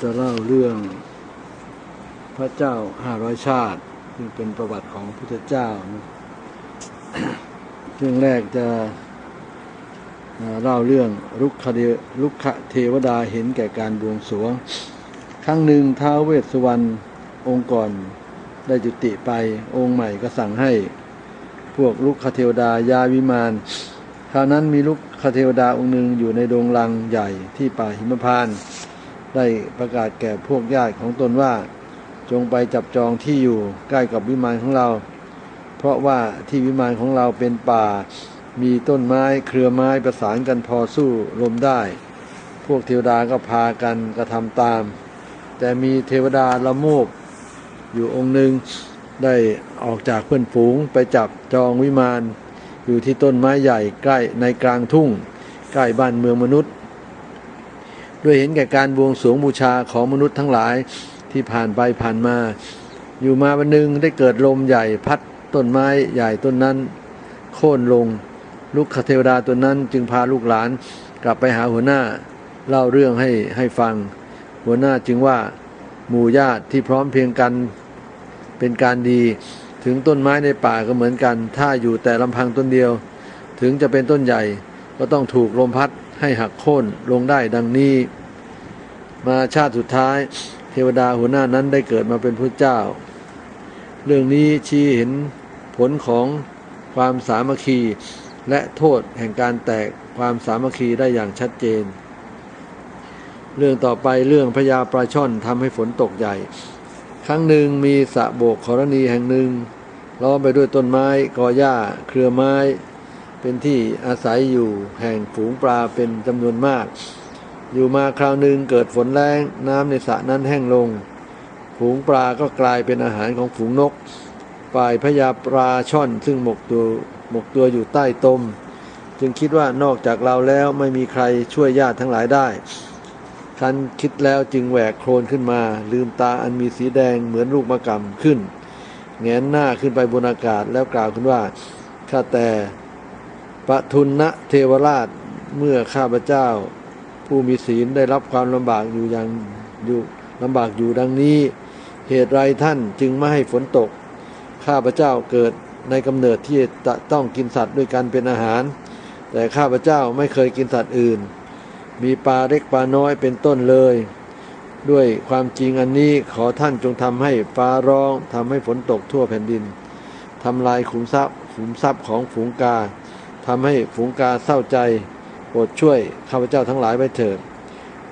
จะเล่าเรื่องพระเจ้าห้าร้อยชาติซึ่งเป็นประวัติของพุทธเจ้า เรื่องแรกจะเล่าเรื่องลุกขเดลุกเทวดาเห็นแก่การบวงสรวง ครั้งหนึ่งท้าวเวสสุวรรณองค์ก่อนได้จุติไปองค์ใหม่ก็สั่งให้ พวกลุกขเทวดายาวิมานคราวนั้นมีลุกขเทวดาองค์หนึ่งอยู่ในโรงลังใหญ่ที่ป่าหิมพานต์ ได้ประกาศแก่พวกญาติของตนว่า จงไปจับจองที่อยู่ใกล้กับวิมานของเรา เพราะว่าที่วิมานของเราเป็นป่า มีต้นไม้เครือไม้ประสานกันพอสู้ลมได้ พวกเทวดาก็พากันกระทำตาม แต่มีเทวดาละโมบอยู่องค์หนึ่งได้ออกจากเพื่อนฝูงไปจับจองวิมาน อยู่ที่ต้นไม้ใหญ่ใกล้ในกลางทุ่ง ใกล้บ้านเมืองมนุษย์ ด้วยเห็นแก่การบวงสรวงบูชาของมนุษย์ทั้งหลายที่ผ่านไปผ่านมา อยู่มาวันหนึ่งได้เกิดลมใหญ่พัดต้นไม้ใหญ่ต้นนั้น โค่นลง ลูกคเทวดาตัวนั้นจึงพาลูกหลานกลับไปหาหัวหน้าเล่าเรื่องให้ให้ฟัง หัวหน้าจึงว่าหมู่ญาติที่พร้อมเพียงกันเป็นการดีถึงต้นไม้ในป่าก็เหมือนกัน ถ้าอยู่แต่ลำพังต้นเดียว ถึงจะเป็นต้นใหญ่ก็ต้องถูกลมพัด ให้หักโค่นลงได้ดังนี้ มาชาติสุดท้าย เทวดาหัวหน้านั้นได้เกิดมาเป็นพระเจ้า เรื่องนี้ชี้เห็นผลของความสามัคคีและโทษแห่งการแตกความสามัคคีได้อย่างชัดเจน เรื่องต่อไปเรื่องพญาปลาช่อนทำให้ฝนตกใหญ่ ครั้งหนึ่งมีสระโบกขรณีแห่งหนึ่งล้อมไปด้วยต้นไม้กอหญ้า เครือไม้ เป็นที่อาศัยอยู่แห่งฝูงปลาเป็นจำนวนมาก อยู่มาคราวหนึ่งเกิดฝนแรงน้ำในสระนั้นแห้งลง ฝูงปลาก็กลายเป็นอาหารของฝูงนกฝ่ายพญาปลาช่อนซึ่งหมกตัวหมกตัวอยู่ใต้ตม จึงคิดว่านอกจากเราแล้วไม่มีใครช่วยญาติทั้งหลายได้คันคิดแล้วจึงแหวกโคลนขึ้นมา ลืมตาอันมีสีแดงเหมือนลูกมะกำขึ้นแงนหน้าขึ้นไปบนอากาศแล้วกล่าวขึ้นว่าข้าแต่ ปทุนนะเทวราชเมื่อข้าพเจ้า ผู้มีศีลได้รับความลำบากอยู่อย่างอยู่ลำบากอยู่ดังนี้ เหตุไรท่านจึงไม่ให้ฝนตก ข้าพเจ้าเกิดในกำเนิดที่จะต้องกินสัตว์ด้วยกันเป็นอาหาร แต่ข้าพเจ้าไม่เคยกินสัตว์อื่น มีปลาเล็กปลาน้อยเป็นต้นเลย ด้วยความจริงอันนี้ขอท่านจงทำให้ฟ้าร้องทำให้ฝนตกทั่วแผ่นดินทำลายขุมทรัพย์ขุมทรัพย์ของฝูงกา ทำให้ฝูงกาเศร้าใจโปรดช่วยข้าพเจ้าทั้งหลายไว้เถิด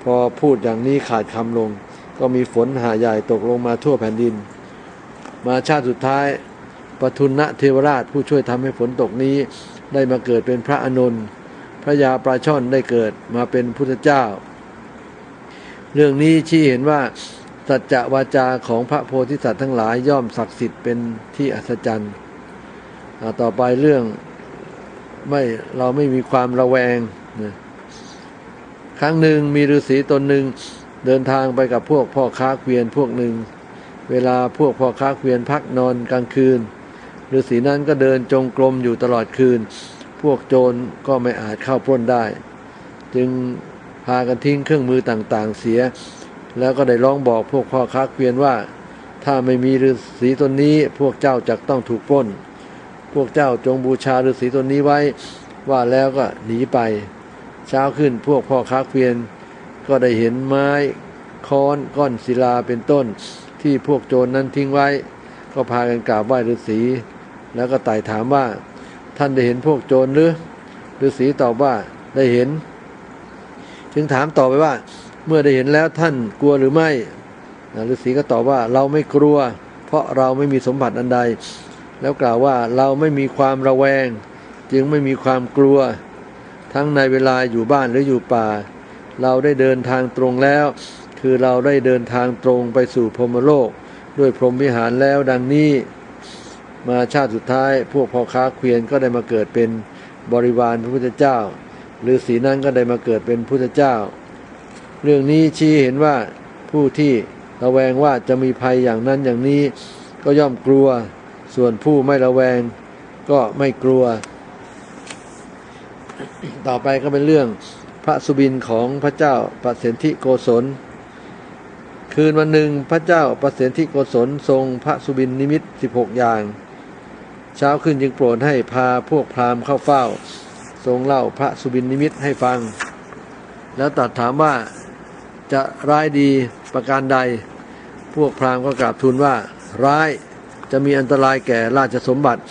พอพูดอย่างนี้ขาดคำลง ก็มีฝนหาใหญ่ตกลงมาทั่วแผ่นดิน มาชาติสุดท้ายปทุนนะเทวราชผู้ช่วยทำให้ฝนตกนี้ได้มาเกิดเป็นพระอานนพระยาปลาช่อนได้เกิดมาเป็นพุทธเจ้า เรื่องนี้ชี้เห็นว่าสัจจะวาจาของพระโพธิสัตว์ทั้งหลายย่อมศักดิ์สิทธิ์เป็นที่อัศจรรย์ต่อไปเรื่อง ไม่เราไม่มีความระแวงนะครั้งหนึ่งมีฤาษีตนหนึ่งเดินทางไปกับพวกพ่อค้าเกวียนพวกหนึ่ง เวลาพวกพ่อค้าเกวียนพักนอนกลางคืนฤาษีนั้นก็เดินจงกรมอยู่ตลอดคืน พวกโจรก็ไม่อาจเข้าปล้นได้ จึงพากันทิ้งเครื่องมือต่างๆเสีย แล้วก็ได้ร้องบอกพวกพ่อค้าเกวียนว่า ถ้าไม่มีฤาษีตนนี้พวกเจ้าจะต้องถูกปล้น พวกเจ้าจงบูชาฤาษีตนนี้ไว้ ว่าแล้วก็หนีไป เช้าขึ้นพวกพ่อค้าเกวียน ก็ได้เห็นไม้ค้อนก้อนศิลาเป็นต้น ที่พวกโจรนั้นทิ้งไว้ ก็พากันกราบไหว้ฤาษีแล้วก็ไต่ถามว่า ท่านได้เห็นพวกโจรหรือฤาษีตอบว่าได้เห็น จึงถามต่อไปว่า เมื่อได้เห็นแล้วท่านกลัวหรือไม่ฤาษีก็ตอบว่าเราไม่กลัว เพราะเราไม่มีสมบัติอันใด แล้วกล่าวว่าเราไม่มีความระแวง จึงไม่มีความกลัว ทั้งในเวลาอยู่บ้านหรืออยู่ป่า เราได้เดินทางตรงแล้ว คือเราได้เดินทางตรงไปสู่พรหมโลก ด้วยพรหมวิหารแล้วดังนี้ มาชาติสุดท้าย พวกพ่อค้าเกวียนก็ได้มาเกิดเป็นบริวารพระพุทธเจ้าฤาษีนั้นก็ได้มาเกิดเป็นพุทธเจ้า เรื่องนี้ชี้เห็นว่าผู้ที่ระแวงว่าจะมีภัยอย่างนั้นอย่างนี้ ก็ย่อมกลัว ส่วนผู้ไม่ระแวงก็ไม่กลัว ต่อไปก็เป็นเรื่องพระสุบินของพระเจ้าปเสนทิโกศล คืนวันหนึ่งพระเจ้าประสิทธิโกศลทรงพระสุบินนิมิต16อย่าง เช้าขึ้นจึงโปรดให้พาพวกพราหมณ์เข้าเฝ้า ทรงเล่าพระสุบินนิมิตให้ฟัง แล้วตรัสถามว่าจะร้ายดีประการใด พวกพราหมณ์ก็กราบทูลว่าร้าย จะมีอันตรายแก่ราชสมบัติ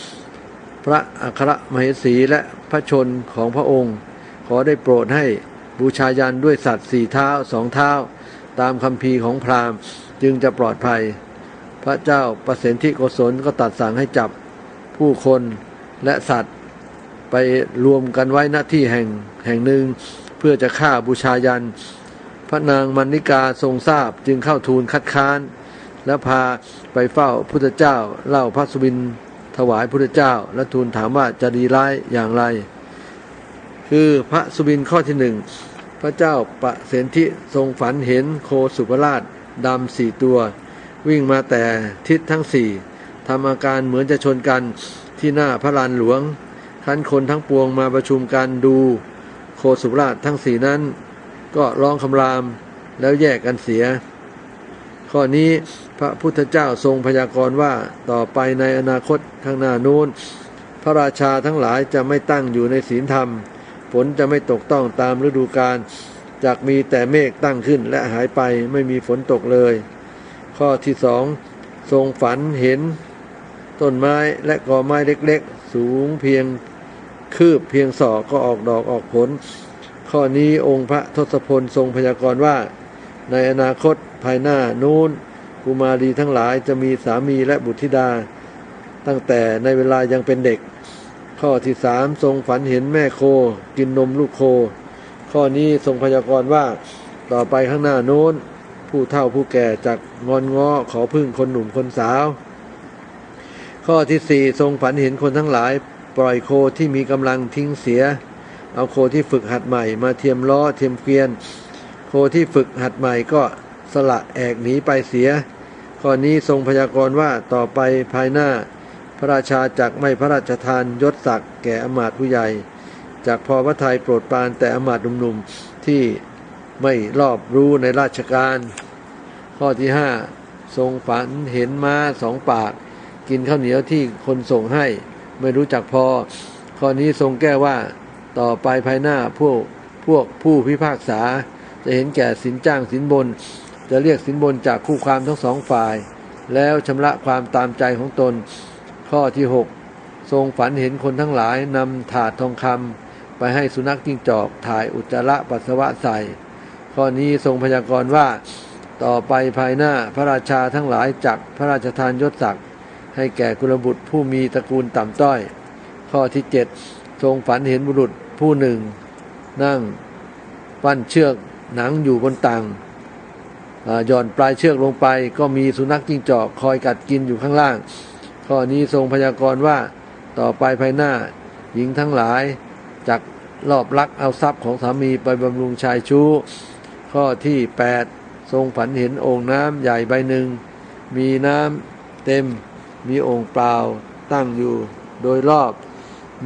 พระอัครมเหสีและพระชนของพระองค์ ขอได้โปรดให้บูชายันด้วยสัตว์สี่เท้าสองเท้า ตามคำพีของพราหมณ์จึงจะปลอดภัย พระเจ้าประสิทธิโกศลก็ตัดสั่งให้จับผู้คนและสัตว์ไปรวมกันไว้ณที่แห่งแห่งหนึ่ง เพื่อจะฆ่าบูชายัน พระนางมันิกาทรงทราบจึงเข้าทูลคัดค้าน และพาไปเฝ้าพุทธเจ้า เล่าพระสุบินถวายพุทธเจ้า และทูลถามว่าจะดีร้ายอย่างไร คือพระสุบินข้อที่หนึ่งพระเจ้าประเสนทิทรงฝันเห็นโคสุภราชดำสี่ตัว วิ่งมาแต่ทิศทั้งสี่ทำอาการเหมือนจะชนกันที่หน้าพระลานหลวงคันคนทั้งปวงมาประชุมกันดูโคสุภราชทั้งสี่นั้น ก็ร้องคำรามแล้วแยกกันเสีย ข้อนี้ พระพุทธเจ้าทรงพยากรณ์ว่าต่อไปในอนาคตข้างหน้านู้น พระราชาทั้งหลายจะไม่ตั้งอยู่ในศีลธรรม ฝนจะไม่ตกต้องตามฤดูกาลจากมีแต่เมฆตั้งขึ้นและหายไปไม่มีฝนตกเลย ข้อที่สองทรงฝันเห็น ต้นไม้และกอไม้เล็กๆ สูงเพียงคืบเพียงศอกก็ออกดอกออกผล ข้อนี้องค์พระทศพลทรงพยากรณ์ว่า ในอนาคตภายหน้านู้น กุมารีทั้งหลายจะมีสามีและบุตรธิดา ตั้งแต่ในเวลายังเป็นเด็ก ข้อที่สามทรงฝันเห็นแม่โค กินนมลูกโค ข้อนี้ทรงพยากรณ์ว่าต่อไปข้างหน้าโน้น ผู้เฒ่าผู้แก่จากงอนง้อขอพึ่งคนหนุ่มคนสาว ข้อที่สี่ทรงฝันเห็นคนทั้งหลาย ปล่อยโคที่มีกำลังทิ้งเสีย เอาโคที่ฝึกหัดใหม่มาเทียมล้อเทียมเกวียน โคที่ฝึกหัดใหม่ก็ สละแอกหนีไปเสีย ข้อนี้ทรงพยากรณ์ว่าต่อไปภายหน้า พระราชาจากไม่พระราชทานยศศักดิ์แก่อมาตผู้ใหญ่ จากพอพระทัยโปรดปรานแต่อมาตหนุ่มๆที่ไม่รอบรู้ในราชการ ข้อที่ห้าทรงฝันเห็นม้าสองปาก กินข้าวเหนียวที่คนส่งให้ ไม่รู้จักพอ ข้อนี้ทรงแก้ว่าต่อไปภายหน้าพวกพวกผู้พิพากษา จะเห็นแก่สินจ้างสินบน จะเรียกสินบนจากคู่ความทั้งสองฝ่าย แล้วชำระความตามใจของตน ข้อที่ 6 ทรงฝันเห็นคนทั้งหลายนำถาดทองคำไปให้สุนัขจิ้งจอกถ่ายอุจจาระปัสสาวะใส่ ข้อนี้ทรงพยากรณ์ว่า ต่อไปภายหน้าพระราชาทั้งหลายจักพระราชทานยศศักดิ์ให้แก่กุลบุตรผู้มีตระกูลต่ำต้อย ข้อที่ 7 ทรงฝันเห็นบุรุษผู้หนึ่ง นั่ง ปั้นเชือกหนังอยู่บนตัง หย่อนปลายเชือกลงไป ก็มีสุนัขจิ้งจอกคอยกัดกินอยู่ข้างล่าง ข้อนี้ทรงพยากรณ์ว่าต่อไปภายหน้า หญิงทั้งหลายจักลอบลักเอาทรัพย์ของสามีไปบำรุงชายชู้ ข้อที่ 8 ทรงฝันเห็นโอ่งน้ำใหญ่ใบหนึ่ง มีน้ำเต็ม มีโอ่งเปล่าตั้งอยู่โดยรอบ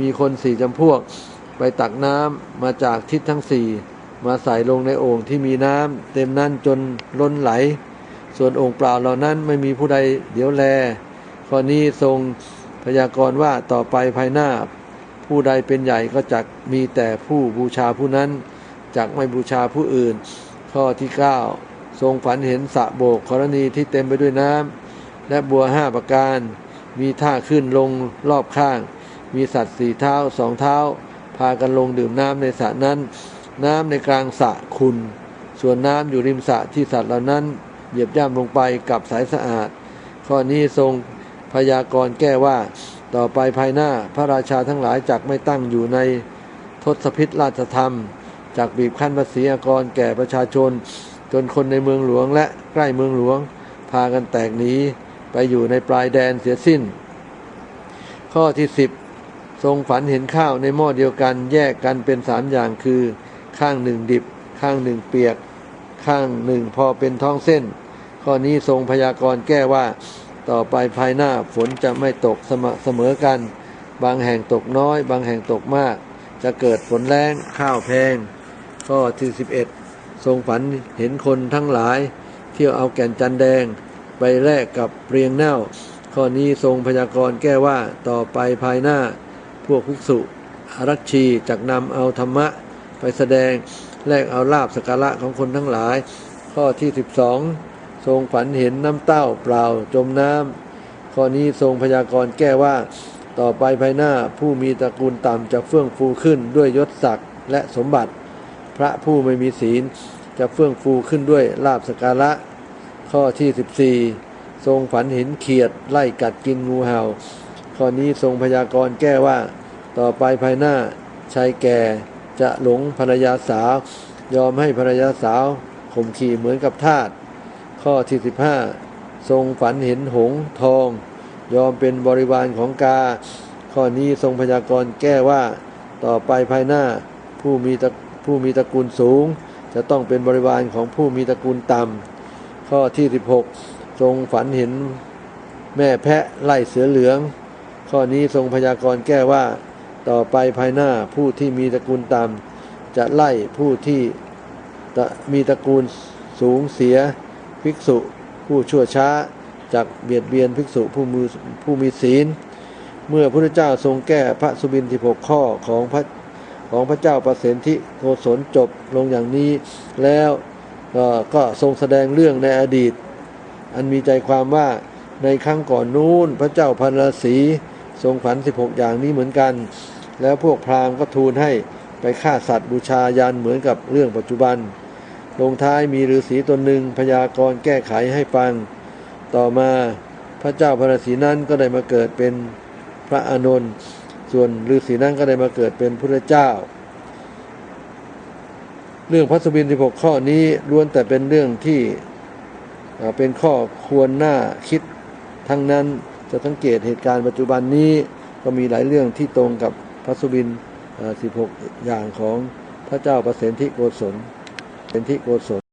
มีคนสี่จำพวก ไปตักน้ำมาจากทิศทั้งสี่ มาใส่ลงในโอ่งที่มีน้ำเต็มนั่นจนล้นไหล ส่วนโอ่งเปล่าเหล่านั้นไม่มีผู้ใดเดี๋ยวแล ข้อนี้ทรงพยากรณ์ว่าต่อไปภายหน้า ผู้ใดเป็นใหญ่ก็จักมีแต่ผู้บูชาผู้นั้นจักไม่บูชาผู้อื่น ข้อที่ 9 ทรงฝันเห็นสระโบกกรณีที่เต็มไปด้วยน้ำและบัวห้าประการ มีท่าขึ้นลงรอบข้าง มีสัตว์สี่เท้าสองเท้า พากันลงดื่มน้ำในสระนั้น น้ำในกลางสระขุนส่วนน้ำอยู่ริมสระที่สัตว์เหล่านั้น เหยียบย่ำลงไปกับสายสะอาด ข้อนี้ทรงพยากรณ์แก้ว่า ต่อไปภายหน้าพระราชาทั้งหลายจักไม่ตั้งอยู่ในทศพิษราชธรรมจากบีบคั้นภาษีอากรแก่ประชาชน จนคนในเมืองหลวงและใกล้เมืองหลวง พากันแตกหนีไปอยู่ในปลายแดนเสียสิ้น ข้อที่ 10 ทรงฝันเห็นข้าวในหม้อเดียวกันแยกกันเป็นสามอย่างคือ ข้างหนึ่งดิบ ข้างหนึ่งเปียก ข้างหนึ่งพอเป็นท้องเส้น ข้อนี้ทรงพยากรณ์แก้ว่า ต่อไปภายหน้าฝนจะไม่ตกเสมอเสมอกัน บางแห่งตกน้อย บางแห่งตกมาก จะเกิดฝนแรงข้าวแพง ข้อที่11ทรงฝันเห็นคนทั้งหลาย เที่ยวเอาแก่นจันแดง ไปแลกกับเปรียงเน่า ข้อนี้ทรงพยากรณ์แก้ว่าต่อไปภายหน้า พวกภิกษุอารัชชีจักนำเอาธรรมะ ไปแสดงแลกเอาลาบสการะของคนทั้งหลาย ข้อที่ 12 ทรงฝันเห็นน้ำเต้าเปล่าจมน้ำข้อนี้ทรงพยากรณ์แก้ว่า ต่อไปภายหน้าผู้มีตระกูลต่ำจะเฟื่องฟูขึ้นด้วยยศศักดิ์และสมบัติ พระผู้ไม่มีศีลจะเฟื่องฟูขึ้นด้วยลาบสการะ ข้อที่ 14 ทรงฝันเห็นเขียดไล่กัดกินงูเห่า ข้อนี้ทรงพยากรณ์แก้ว่า ต่อไปภายหน้าชายแก่ จะหลงภรรยาสาว ยอมให้ภรรยาสาวข่มขี่เหมือนกับทาสข้อที่15ทรงฝันเห็นหงส์ทอง ยอมเป็นบริวารของกา ข้อนี้ทรงพยากรณ์แก้ว่า ต่อไปภายหน้าผู้มีตผู้มีตระกูลสูง จะต้องเป็นบริวารของผู้มีตระกูลต่ำข้อที่ 16 ทรงฝันเห็นแม่แพะไล่เสือเหลือง ข้อนี้ทรงพยากรณ์แก้ว่า ต่อไปภายหน้าผู้ที่มีตระกูลต่ำจะไล่ผู้ที่มีตระกูลสูงเสียภิกษุ ผู้ชั่วช้าจากเบียดเบียนภิกษุผู้มือผู้มีศีล เมื่อพระพุทธเจ้าทรงแก้พระสุบิน16ข้อของพระของพระเจ้าประสิทธิโกศลจบลงอย่างนี้ แล้วก็ทรงแสดงเรื่องในอดีต อันมีใจความว่าในครั้งก่อนนู้นพระเจ้าพันราศีทรงฝัน16 อย่างนี้เหมือนกัน แล้วพวกพราหมณ์ก็ทูลให้ไปฆ่าสัตว์บูชายันเหมือนกับเรื่องปัจจุบัน ลงท้ายมีฤาษีตนหนึ่งพยากรณ์แก้ไขให้ฟัง ต่อมาพระเจ้าพระราศีนั้นก็ได้มาเกิดเป็นพระอานนท์ส่วนฤาษีนั้นก็ได้มาเกิดเป็นพระเจ้า เรื่องพระสุบิน16ข้อนี้ล้วนแต่เป็นเรื่องที่เป็นข้อควรหน้าคิดทั้งนั้นจะสังเกตเหตุการณ์ปัจจุบันนี้ก็มีหลายเรื่องที่ตรงกับ พระสุบิน16 อย่างของพระเจ้าประสิทธิโกศลเป็นที่โกศล